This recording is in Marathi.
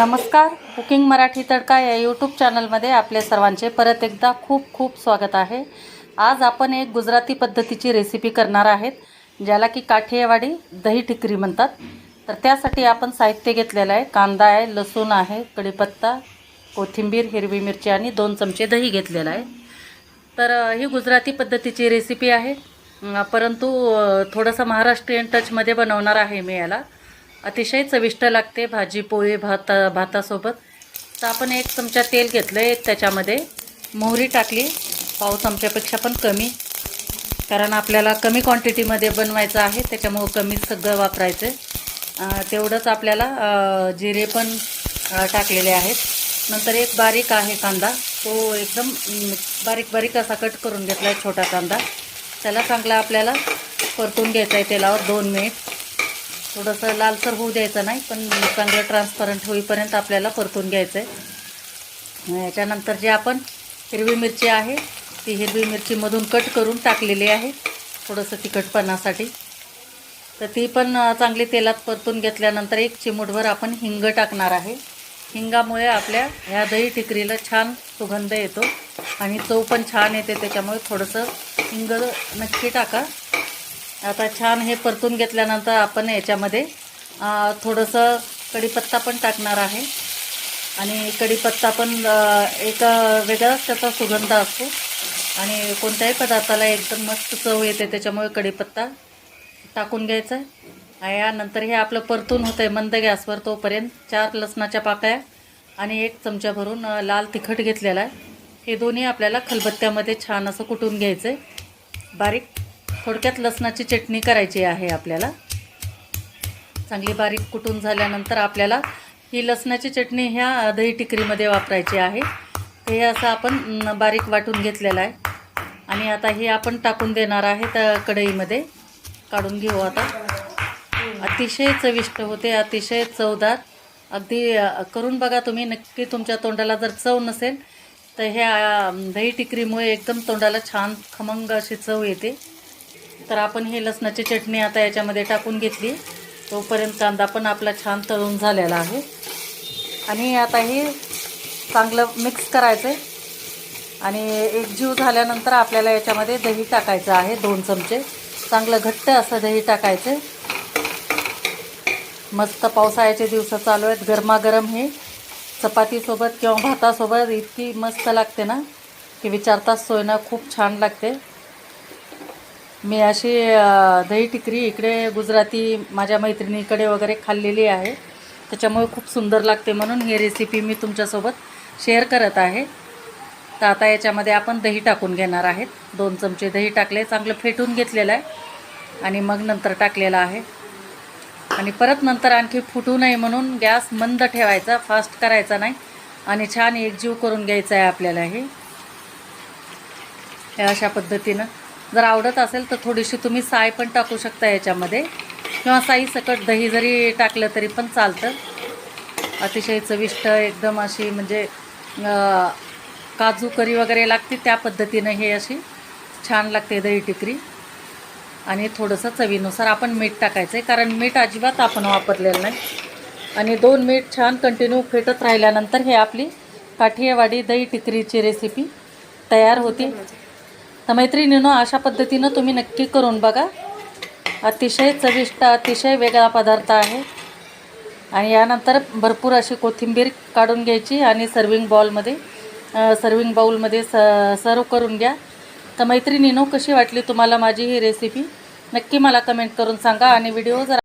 नमस्कार. कुकिंग मराठी तडका या यूट्यूब चॅनलमध्ये आपले सर्वांचे परत एकदा खूप खूप स्वागत आहे. आज आपण एक गुजराती पद्धतीची रेसिपी करणार आहेत ज्याला की काठियावाडी दही टिकरी म्हणतात. तर त्यासाठी आपण साहित्य घेतलेलं आहे कांदा आहे लसूण आहे कढीपत्ता कोथिंबीर हिरवी मिरची आणि दोन चमचे दही घेतलेलं आहे. तर ही गुजराती पद्धतीची रेसिपी आहे. परंतु थोडंसं महाराष्ट्रीयन टचमध्ये बनवणार आहे मी याला. अतिशय चविष्ट लागते भाजी पोळी भात भातासोबत. तर आपण एक चमचा तेल घेतलं एक त्याच्यामध्ये मोहरी टाकली. पाव चमच्यापेक्षा पण कमी. कारण आपल्याला कमी क्वांटिटीमध्ये बनवायचं आहे त्याच्यामुळं कमी सगळं वापरायचं आहे तेवढंच आपल्याला जिरे पण टाकलेले आहेत. नंतर एक बारीक आहे कांदा. तो एकदम बारीक बारीक असा कट करून घेतला आहे छोटा कांदा. त्याला चांगला आपल्याला परतून घ्यायचा आहे तेलावर दोन मिनिट. थोडंसं लालसर होऊ द्यायचं नाही पण चांगलं ट्रान्सपरंट होईपर्यंत आपल्याला परतून घ्यायचं आहे याच्यानंतर जे आपण हिरवी मिरची आहे ती हिरवी मिरचीमधून कट करून टाकलेली आहे थोडंसं तिखटपणासाठी. तर ती पण चांगली तेलात परतून घेतल्यानंतर एक चिमूटभर आपण हिंग टाकणार आहे. हिंगामुळे आपल्या ह्या दही टिकरीला छान सुगंध येतो आणि चव पण छान येते त्याच्यामुळे थोडंसं हिंग नक्की टाका. आता छान हे परतून घेतल्यानंतर आपण याच्यामध्ये थोडंसं कढीपत्ता पण टाकणार आहे. आणि कढीपत्ता पण एक वेगळाच त्याचा सुगंध असतो. आणि कोणत्याही पदार्थाला एकदम मस्त चव येते त्याच्यामुळे कढीपत्ता टाकून घ्यायचं आहे. यानंतर हे आपलं परतून होतं आहे मंद गॅसवर तोपर्यंत चार लसणाच्या पाकळ्या आणि एक चमचा भरून लाल तिखट घेतलेला आहे. हे दोन्ही आपल्याला खलबत्त्यामध्ये छान असं कुटून घ्यायचं आहे बारीक थोडक्यात लसणाची चटणी करायची आहे आपल्याला. चांगली बारीक कुटून झाल्यानंतर आपल्याला ही लसणाची चटणी ह्या दही टिकरीमध्ये वापरायची आहे. तर हे असं आपण बारीक वाटून घेतलेलं आहे. आणि आता हे आपण टाकून देणार आहे त्या कढईमध्ये. काढून घेऊ आता. अतिशय चविष्ट होते अतिशय चवदार. अगदी करून बघा तुम्ही. नक्की तुमच्या तोंडाला जर चव नसेल तर ह्या दही टिकरीमुळे एकदम तोंडाला छान खमंग अशी चव येते. तर आपण हे लसणाची चटणी आता याच्यामध्ये टाकून घेतली. तोपर्यंत कांदा पण आपला छान तळून झालेला आहे. आणि आता हे चांगलं मिक्स करायचं आहे आणि एकजीव झाल्यानंतर आपल्याला याच्यामध्ये दही टाकायचं आहे दोन चमचे. चांगलं घट्ट असं दही टाकायचं. मस्त पावसाळ्याचे दिवस चालू आहेत गरमागरम हे. चपातीसोबत किंवा भातासोबत इतकी मस्त लागते ना की विचारताच सोय ना खूप छान लागते. मी अशी दही टिकरी इकडे गुजराती माझ्या मैत्रिणीकडे वगैरे खाल्लेली आहे. त्याच्यामुळे खूप सुंदर लागते म्हणून ही रेसिपी मी तुमच्यासोबत शेअर करत आहे. तर आता याच्यामध्ये आपण दही टाकून घेणार आहेत. दोन चमचे दही टाकले चांगलं फेटून घेतलेलं आहे. आणि मग नंतर टाकलेलं आहे. आणि परत नंतर आणखी फुटू नये म्हणून गॅस मंद ठेवायचा फास्ट करायचा नाही. आणि छान एकजीव करून घ्यायचा आहे आपल्याला हे. हे अशा पद्धतीनं. जर आवडत असेल तर थोडीशी तुम्ही साय पण टाकू शकता याच्यामध्ये. किंवा साई सकट दही जरी टाकलं तरी पण चालतं. अतिशय चविष्ट एकदम अशी म्हणजे काजू करी वगैरे लागते त्या पद्धतीनं हे अशी छान लागते दही टिकरी. आणि थोडंसं चवीनुसार आपण मीठ टाकायचं आहे कारण मीठ अजिबात आपण वापरलेलं नाही. आणि दोन मीठ छान कंटिन्यू फेटत राहिल्यानंतर हे आपली काठियावाडी दही टिकरीची रेसिपी तयार होती. तर मैत्रिणीनं अशा पद्धतीनं तुम्ही नक्की करून बघा. अतिशय चविष्ट अतिशय वेगळा पदार्थ आहे. आणि यानंतर भरपूर अशी कोथिंबीर काढून घ्यायची आणि सर्विंग बॉलमध्ये सर्विंग बाऊलमध्ये स सर्व करून घ्या. तर मैत्रिणीनो कशी वाटली तुम्हाला माझी ही रेसिपी नक्की मला कमेंट करून सांगा आणि व्हिडिओ जर